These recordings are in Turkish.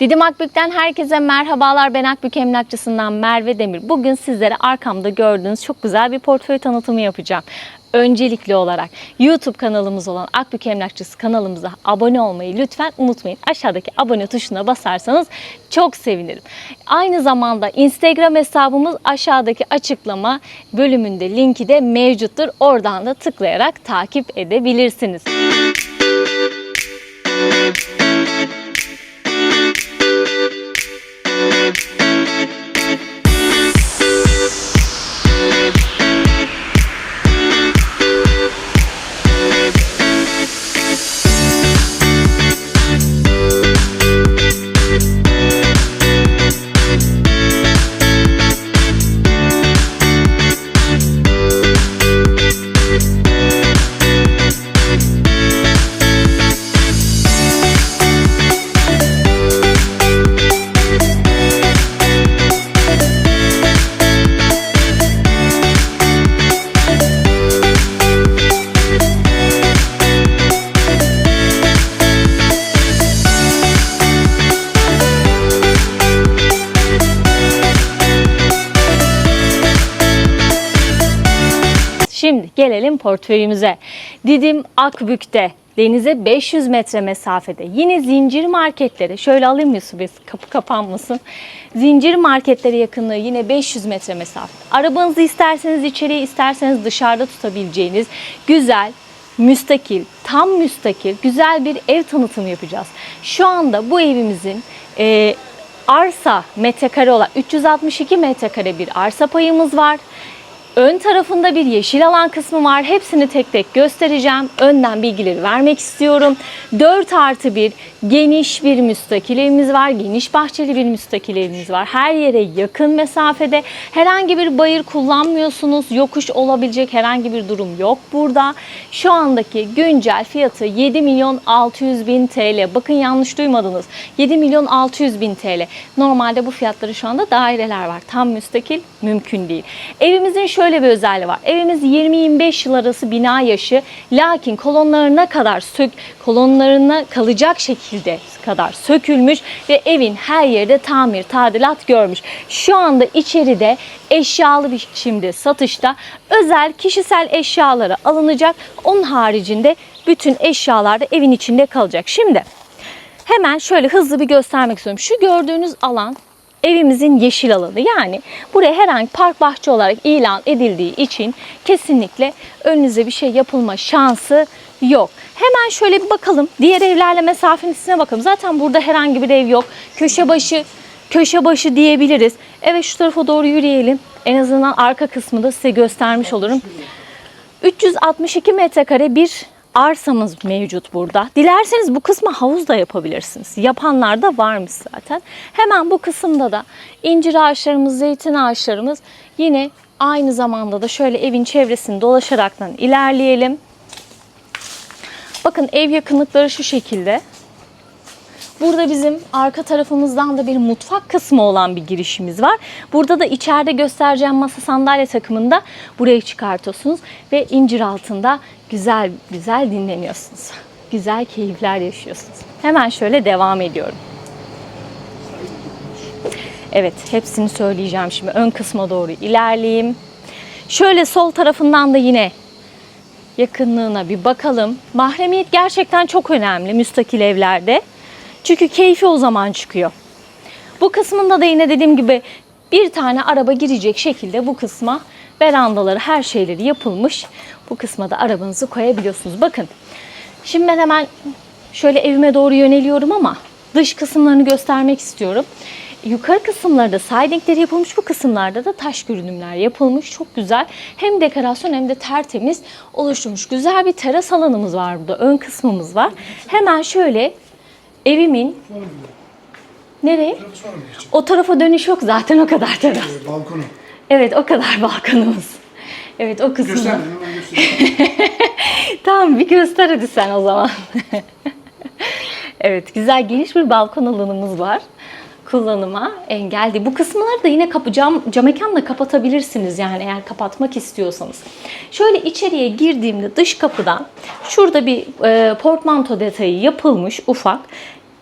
Didim Akbük'ten herkese merhabalar. Ben Akbük Emlakçısından Merve Demir. Bugün sizlere arkamda gördüğünüz çok güzel bir portföy tanıtımı yapacağım. Öncelikli olarak YouTube kanalımız olan Akbük Emlakçısı kanalımıza abone olmayı lütfen unutmayın. Aşağıdaki abone tuşuna basarsanız çok sevinirim. Aynı zamanda Instagram hesabımız aşağıdaki açıklama bölümünde linki de mevcuttur. Oradan da tıklayarak takip edebilirsiniz. Şimdi gelelim portföyümüze. Didim Akbük'te denize 500 metre mesafede. Yine zincir marketleri. Şöyle alayım Yusuf Bey, kapı kapanmasın. Zincir marketleri yakınlığı yine 500 metre mesafe. Arabanızı isterseniz içeriye isterseniz dışarıda tutabileceğiniz güzel, müstakil, tam müstakil, güzel bir ev tanıtımı yapacağız. Şu anda bu evimizin e, arsa metrekare olan 362 metrekare bir arsa payımız var. Ön tarafında bir yeşil alan kısmı var. Hepsini tek tek göstereceğim. Önden bilgileri vermek istiyorum. 4 artı bir geniş bir müstakil evimiz var. Geniş bahçeli bir müstakil evimiz var. Her yere yakın mesafede. Herhangi bir bayır kullanmıyorsunuz. Yokuş olabilecek herhangi bir durum yok burada. Şu andaki güncel fiyatı 7 milyon 600 bin TL. Bakın yanlış duymadınız. 7 milyon 600 bin TL. Normalde bu fiyatları şu anda daireler var. Tam müstakil mümkün değil. Evimizin şöyle bir özelliği var. Evimiz 20-25 yıl arası bina yaşı lakin kolonlarına kadar sök kolonlarına kalacak şekilde kadar sökülmüş ve evin her yerde tamir, tadilat görmüş. Şu anda içeride eşyalı biçimde satışta özel kişisel eşyaları alınacak. Onun haricinde bütün eşyalar da evin içinde kalacak. Şimdi hemen şöyle hızlı bir göstermek istiyorum. Şu gördüğünüz alan evimizin yeşil alanı. Yani buraya herhangi park bahçe olarak ilan edildiği için kesinlikle önünüze bir şey yapılma şansı yok. Hemen şöyle bir bakalım. Diğer evlerle mesafesine bakalım. Zaten burada herhangi bir ev yok. Köşe başı köşe başı diyebiliriz. Evet şu tarafa doğru yürüyelim. En azından arka kısmını da size göstermiş olurum. 362 metrekare bir arsamız mevcut burada. Dilerseniz bu kısmı havuz da yapabilirsiniz. Yapanlar da varmış zaten. Hemen bu kısımda da incir ağaçlarımız, zeytin ağaçlarımız yine aynı zamanda da şöyle evin çevresini dolaşaraktan ilerleyelim. Bakın ev yakınlıkları şu şekilde. Burada bizim arka tarafımızdan da bir mutfak kısmı olan bir girişimiz var. Burada da içeride göstereceğim masa sandalye takımında burayı çıkartıyorsunuz ve incir altında güzel güzel dinleniyorsunuz. Güzel keyifler yaşıyorsunuz. Hemen şöyle devam ediyorum. Evet, hepsini söyleyeceğim şimdi. Ön kısma doğru ilerleyeyim. Şöyle sol tarafından da yine yakınlığına bir bakalım. Mahremiyet gerçekten çok önemli müstakil evlerde. Çünkü keyfi o zaman çıkıyor. Bu kısmında da yine dediğim gibi bir tane araba girecek şekilde bu kısma verandaları her şeyleri yapılmış. Bu kısma da arabanızı koyabiliyorsunuz. Bakın şimdi ben hemen şöyle evime doğru yöneliyorum ama dış kısımlarını göstermek istiyorum. Yukarı kısımlarda sidingleri yapılmış, bu kısımlarda da taş görünümler yapılmış. Çok güzel. Hem dekorasyon hem de tertemiz oluşturmuş. Güzel bir teras alanımız var burada. Ön kısmımız var. Hemen şöyle evimin nereye? O tarafa dönüş yok zaten o kadar teras. Ee, balkonu. Evet o kadar balkonumuz. Evet o kısmı. Göster. Tamam bir göster hadi sen o zaman. evet güzel geniş bir balkon alanımız var. Kullanıma engel değil. Bu kısımları da yine kapı cam, cam mekanla kapatabilirsiniz yani eğer kapatmak istiyorsanız. Şöyle içeriye girdiğimde dış kapıdan şurada bir e, portmanto detayı yapılmış ufak.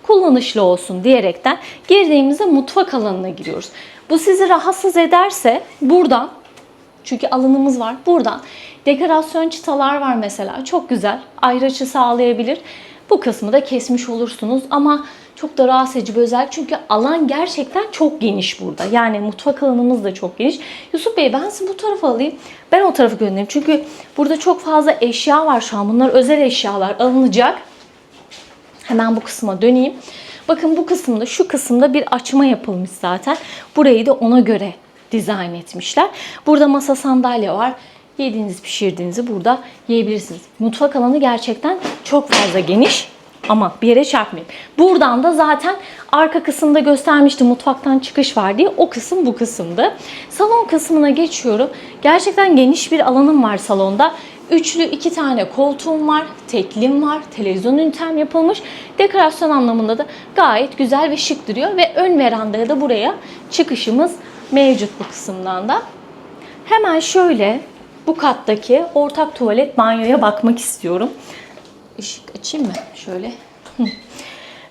Kullanışlı olsun diyerekten girdiğimizde mutfak alanına giriyoruz. Bu sizi rahatsız ederse buradan çünkü alanımız var. Buradan dekorasyon çıtalar var mesela. Çok güzel. Ayrı sağlayabilir. Bu kısmı da kesmiş olursunuz ama çok da rahatsız edici bir özellik. Çünkü alan gerçekten çok geniş burada. Yani mutfak alanımız da çok geniş. Yusuf Bey ben sizi bu tarafa alayım. Ben o tarafa göndereyim. Çünkü burada çok fazla eşya var şu an. Bunlar özel eşyalar alınacak. Hemen bu kısma döneyim. Bakın bu kısımda şu kısımda bir açma yapılmış zaten. Burayı da ona göre dizayn etmişler. Burada masa sandalye var. Yediğiniz pişirdiğinizi burada yiyebilirsiniz. Mutfak alanı gerçekten çok fazla geniş. Ama bir yere çarpmayayım. Buradan da zaten arka kısımda göstermiştim mutfaktan çıkış var diye. O kısım bu kısımdı. Salon kısmına geçiyorum. Gerçekten geniş bir alanım var salonda. Üçlü iki tane koltuğum var, teklim var, televizyon ünitem yapılmış. Dekorasyon anlamında da gayet güzel ve şık duruyor. Ve ön verandaya da buraya çıkışımız mevcut bu kısımdan da. Hemen şöyle bu kattaki ortak tuvalet banyoya bakmak istiyorum. Işık açayım mı? Şöyle.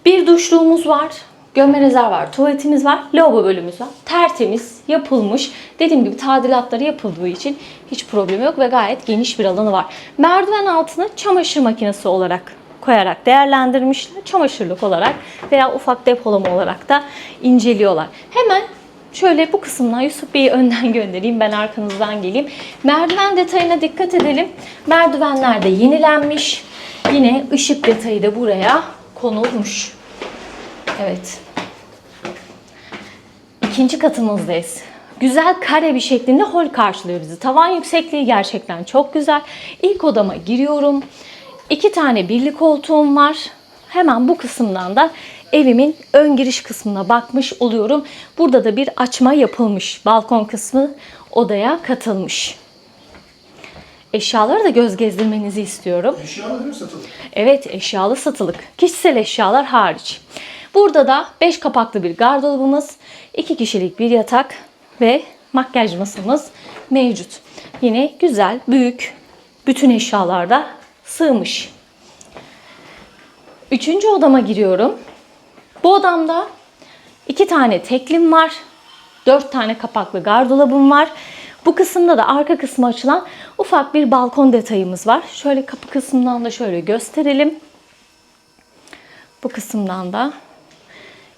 Bir duşluğumuz var. Gömme rezerv var. Tuvaletimiz var. Lavabo bölümümüz var. Tertemiz, yapılmış. Dediğim gibi tadilatları yapıldığı için hiç problem yok ve gayet geniş bir alanı var. Merdiven altını çamaşır makinesi olarak koyarak değerlendirmişler. Çamaşırlık olarak veya ufak depolama olarak da inceliyorlar. Hemen Şöyle bu kısımdan Yusuf Bey'i önden göndereyim. Ben arkanızdan geleyim. Merdiven detayına dikkat edelim. Merdivenler de yenilenmiş. Yine ışık detayı da buraya konulmuş. Evet. İkinci katımızdayız. Güzel kare bir şeklinde hol karşılıyor bizi. Tavan yüksekliği gerçekten çok güzel. İlk odama giriyorum. İki tane birlik koltuğum var. Hemen bu kısımdan da evimin ön giriş kısmına bakmış oluyorum. Burada da bir açma yapılmış. Balkon kısmı odaya katılmış. Eşyaları da göz gezdirmenizi istiyorum. Eşyalar hep satılır. Evet eşyalı satılık. Kişisel eşyalar hariç. Burada da 5 kapaklı bir gardırobumuz, 2 kişilik bir yatak ve makyaj masamız mevcut. Yine güzel, büyük, bütün eşyalarda sığmış. Üçüncü odama giriyorum. Bu odamda iki tane teklim var. Dört tane kapaklı gardırobum var. Bu kısımda da arka kısmı açılan ufak bir balkon detayımız var. Şöyle kapı kısmından da şöyle gösterelim. Bu kısımdan da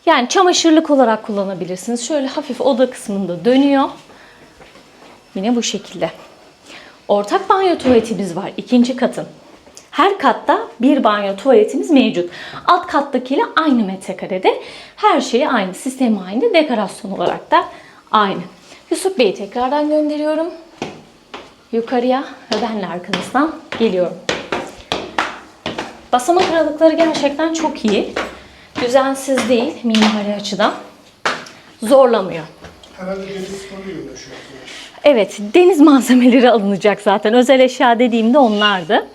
yani çamaşırlık olarak kullanabilirsiniz. Şöyle hafif oda kısmında dönüyor. Yine bu şekilde. Ortak banyo tuvaletimiz var ikinci katın. Her katta bir banyo tuvaletimiz mevcut. Alt kattakiyle aynı metrekarede. Her şey aynı, sistemi aynı, dekorasyon olarak da aynı. Yusuf Bey'i tekrardan gönderiyorum. Yukarıya ve ben de arkanızdan geliyorum. Basamak aralıkları gerçekten çok iyi. Düzensiz değil mimari açıdan. Zorlamıyor. Herhalde deniz sporuyla uğraşıyor. Evet, deniz malzemeleri alınacak zaten. Özel eşya dediğimde onlardı.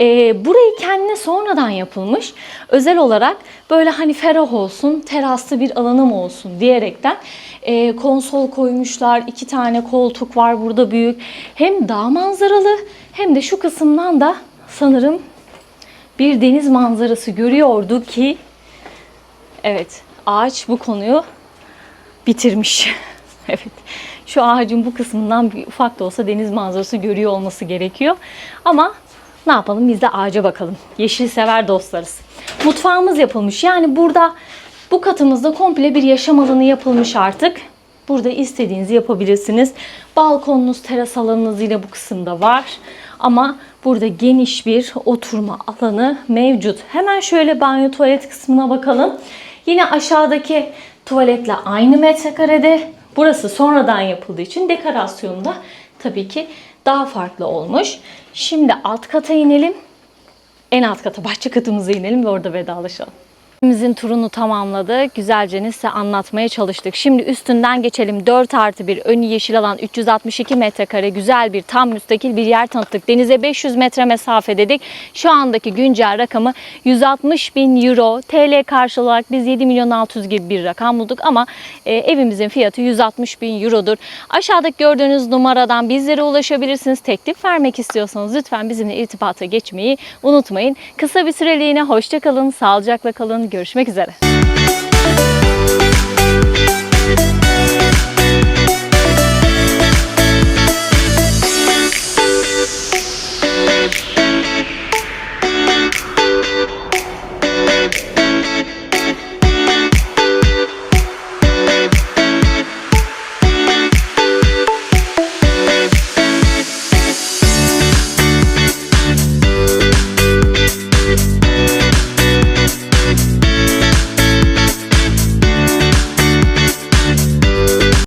Ee, burayı kendine sonradan yapılmış. Özel olarak böyle hani ferah olsun, teraslı bir alanım olsun diyerekten e, konsol koymuşlar. iki tane koltuk var burada büyük. Hem dağ manzaralı hem de şu kısımdan da sanırım bir deniz manzarası görüyordu ki evet ağaç bu konuyu bitirmiş. evet. Şu ağacın bu kısmından bir ufak da olsa deniz manzarası görüyor olması gerekiyor. Ama ne yapalım biz de ağaca bakalım. Yeşil sever dostlarız. Mutfağımız yapılmış. Yani burada bu katımızda komple bir yaşam alanı yapılmış artık. Burada istediğinizi yapabilirsiniz. Balkonunuz, teras alanınız yine bu kısımda var. Ama burada geniş bir oturma alanı mevcut. Hemen şöyle banyo tuvalet kısmına bakalım. Yine aşağıdaki tuvaletle aynı metrekarede. Burası sonradan yapıldığı için dekorasyonda tabii ki daha farklı olmuş. Şimdi alt kata inelim. En alt kata, bahçe katımıza inelim ve orada vedalaşalım. Evimizin turunu tamamladık. Güzelce size anlatmaya çalıştık. Şimdi üstünden geçelim. 4 artı bir önü yeşil alan 362 metrekare güzel bir tam müstakil bir yer tanıttık. Denize 500 metre mesafe dedik. Şu andaki güncel rakamı 160 bin euro. TL karşı olarak biz 7 milyon 600 gibi bir rakam bulduk ama e, evimizin fiyatı 160 bin eurodur. Aşağıdaki gördüğünüz numaradan bizlere ulaşabilirsiniz. Teklif vermek istiyorsanız lütfen bizimle irtibata geçmeyi unutmayın. Kısa bir süreliğine hoşça kalın, sağlıcakla kalın. Görüşmek üzere.